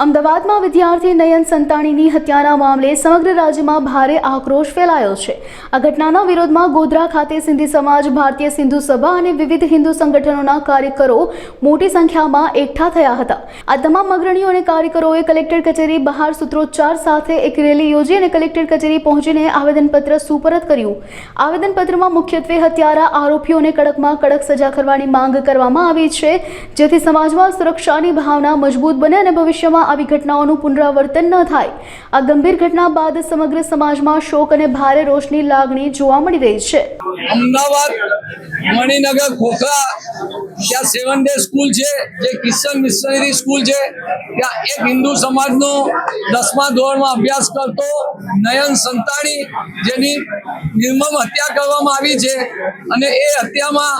અમદાવાદમાં વિદ્યાર્થી નયન સંતાણીની હત્યાના મામલે સમગ્ર રાજ્યમાં ભારે આક્રોશ ફેલાયો છે. આ ઘટનાના વિરોધમાં ગોધરા ખાતે સિંધી સમાજ, ભારતીય સિંધુ સભા અને વિવિધ હિન્દુ સંગઠનોના કાર્યકરો મોટી સંખ્યામાં એકઠા થયા હતા. આ તમામ અગ્રણીઓ અને કાર્યકરોએ કલેક્ટર કચેરી બહાર સૂત્રોચ્ચાર સાથે એક રેલી યોજી અને કલેક્ટર કચેરી પહોંચીને આવેદનપત્ર સુપરત કર્યું. આવેદનપત્રમાં મુખ્યત્વે હત્યારા આરોપીઓને કડકમાં કડક સજા કરવાની માંગ કરવામાં આવી છે, જેથી સમાજમાં સુરક્ષાની ભાવના મજબૂત બને અને ભવિષ્યમાં આવી ઘટનાઓનું પુનરાવર્તન ન થાય. આ ગંભીર ઘટના બાદ સમગ્ર સમાજમાં શોક અને ભારે રોષની લાગણી જોવા મળી રહી છે. અમદાવાદ, મણિનગર ખોખરા ત્યાં સેવન ડે સ્કૂલ છે, જે કિશન મિશનરી સ્કૂલ છે. ત્યાં એક હિન્દુ સમાજનો દસમા ધોરણમાં અભ્યાસ કરતો નયન સંતાણી, જેની નિર્મમ હત્યા કરવામાં આવી છે. અને એ હત્યામાં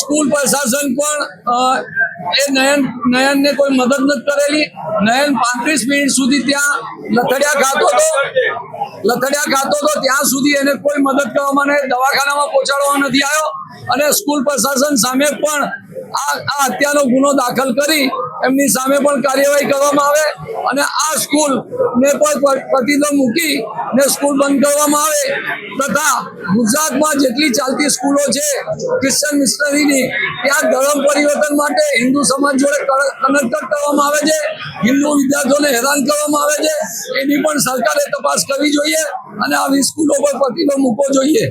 સ્કૂલ પ્રશાસન પણ એ નયન, નયનને કોઈ મદદ નથી કરેલી. નયન પાંત્રીસ મિનિટ સુધી ત્યાં લથડિયા ખાતો હતો. લથડિયા ખાતો હતો. ત્યાં સુધી એને કોઈ મદદ કરવામાં નહીં. દવાખાનામાં પહોંચાડવા નથી આવ્યો. અને સ્કૂલ પ્રશાસન સામે પણ આ હત્યાનો ગુનો દાખલ કરી એમની સામે પણ કાર્યવાહી કરવામાં આવે અને આ સ્કૂલ ને પણ પ્રતિબંધ મૂકી ને સ્કૂલ બંધ કરવામાં આવે તથા ગુજરાતમાં જેટલી ચાલતી સ્કૂલો છે ક્રિશ્ચન મિશનરીની ત્યાં ધર્મ પરિવર્તન માટે હિન્દુ સમાજ જોડે કનેક્ટ કરવામાં આવે છે, હિન્દુ વિદ્યાર્થીઓને હેરાન કરવામાં આવે છે, એની પણ સરકારે તપાસ કરવી જોઈએ અને આવી સ્કૂલો પર પ્રતિબંધ મૂકવો જોઈએ.